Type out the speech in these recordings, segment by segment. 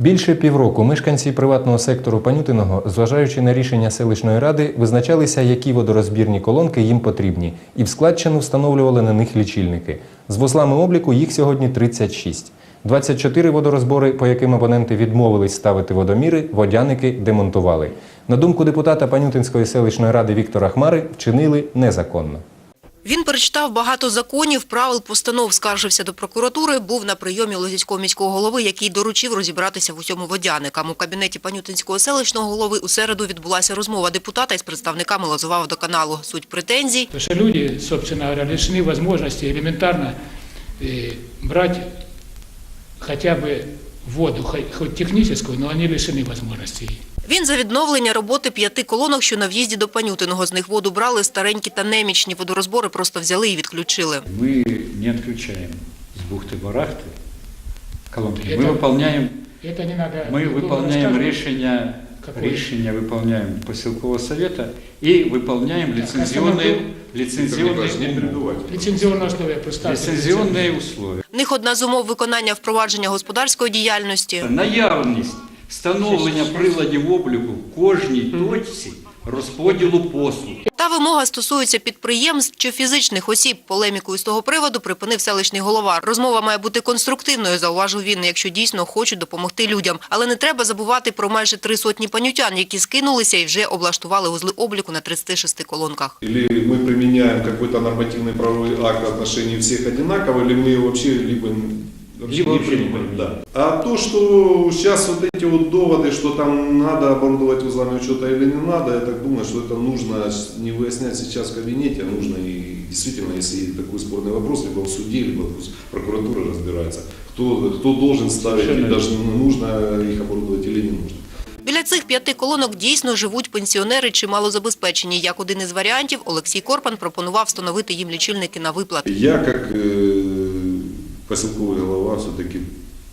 Більше півроку мешканці приватного сектору Панютиного, зважаючи на рішення селищної ради, визначалися, які водорозбірні колонки їм потрібні, і в складчину встановлювали на них лічильники. З вузлами обліку їх сьогодні 36. 24 водорозбори, по яким абоненти відмовились ставити водоміри, водяники демонтували. На думку депутата Панютинської селищної ради Віктора Хмари, вчинили незаконно. Він перечитав багато законів, правил, постанов, скаржився до прокуратури, був на прийомі Лозівського міського голови, який доручив розібратися в усьому водяникам. У кабінеті Панютинського селищного голови у середу відбулася розмова депутата із представниками Лозоваводоканалу. Суть претензій Потому что люди, собственно говоря, лишены возможности элементарно э, брать хотя бы воду, хоть- хоть техническую, но они лишены возможности. ей. Він за відновлення роботи п'яти колонок, що на в'їзді до Панютиного. З них воду брали старенькі та немічні. Водорозбори просто взяли і відключили. Мы не отключаем с бухты-барахты колонки. Это- Мы выполняем, Это не надо... мы никому выполняем рассказывать. решение, Какое? решение выполняем поселкового совета и выполняем лицензионные, лицензионные, умовы. Лицензионные условия представьте. лицензионные условия. В них одна з умов виконання впровадження господарської діяльності. Наявність встановлення приладів обліку в кожній точці розподілу послуг. Та вимога стосується підприємств чи фізичних осіб. Полеміку з того приводу припинив селищний голова. Розмова має бути конструктивною, зауважив він, якщо дійсно хочуть допомогти людям. Але не треба забувати про майже три сотні панютян, які скинулися і вже облаштували вузли обліку на 36 колонках. Или мы применяем какой-то нормативный правовой акт в отношении всех одинаково, или мы его вообще либо, вообще Либо не вообще не принимаем. применяем. Да. А то, что сейчас вот эти вот доводы, что там надо оборудовать узлами учета или не надо, я так думаю, что это нужно не выяснять сейчас в кабинете, а нужно и действительно, если такой спорный вопрос, либо в суде, либо пусть прокуратура разбирается, кто, кто должен ставить, и Совершенно даже нужно их оборудовать или не нужно. Біля цих п'яти колонок дійсно живуть пенсіонери чи малозабезпечені. Як один із варіантів, Олексій Корпан пропонував встановити їм лічильники на виплати. Я, как э, поселковый глава, все-таки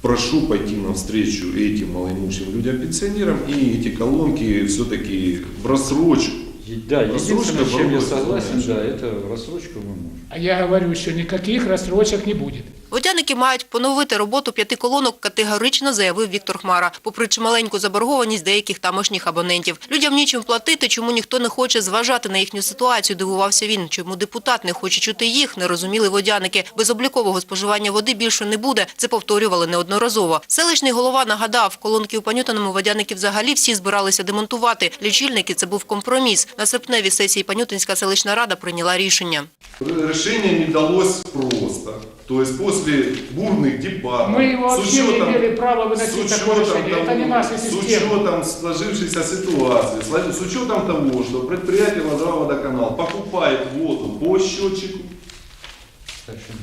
прошу пойти навстречу этим малоимущим людям-пенсионерам и эти колонки все-таки в рассрочку. И- Да, Рассрочка единственное, с чем я проводится, согласен, да, знаешь. это рассрочку мы можем. А я говорю, что никаких рассрочек не будет. Водяники мають поновити роботу п'яти колонок, категорично заявив Віктор Хмара. Попри чималеньку заборгованість деяких тамошніх абонентів. Людям нічим платити, чому ніхто не хоче зважати на їхню ситуацію, дивувався він. Чому депутат не хоче чути їх, не розуміли водяники. Безоблікового споживання води більше не буде. Це повторювали неодноразово. Селищний голова нагадав, колонки у Панютиному водяники взагалі всі збиралися демонтувати. Лічильники – це був компроміс. На серпневій сесії Панютинська селищна рада прийняла рішення. Решение не далось просто. То есть после бурных дебатов, Мы его с вообще не учетом- имели права выносить с такое учетом решение. Это не наша с учетом сложившейся ситуации, с- учетом того, что предприятие Лозова-Водоканал покупает воду по счетчику,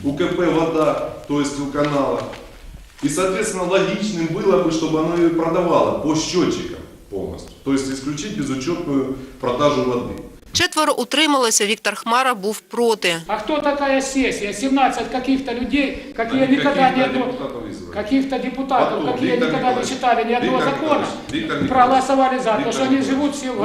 УКП «Вода», то есть у канала. И, соответственно, логичным было бы, чтобы оно ее продавало по счетчикам полностью. То есть исключить безучетную продажу воды. Четверо утрималося, Віктор Хмара був проти. А кто такая сессия? 17 каких-то людей, ни одно- депутатов избрали. Каких-то Потом, какие Виктор никогда не читали ни одного Николаевич, Виктор за, потому Виктор что они Николаевич, живут все в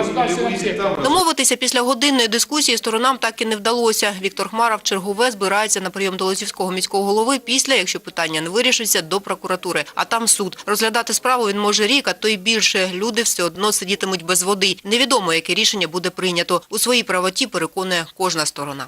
не там Домовитися після годинної дискусії сторонам так і не вдалося. Віктор Хмара в чергове збирається на прийом до Лозівського міського голови після, якщо питання не вирішиться, до прокуратури. А там суд. Розглядати справу він може рік, а то й більше. Люди все одно сидітимуть без води. Невідомо, яке рішення буде прийнято. У своїй правоті переконує кожна сторона.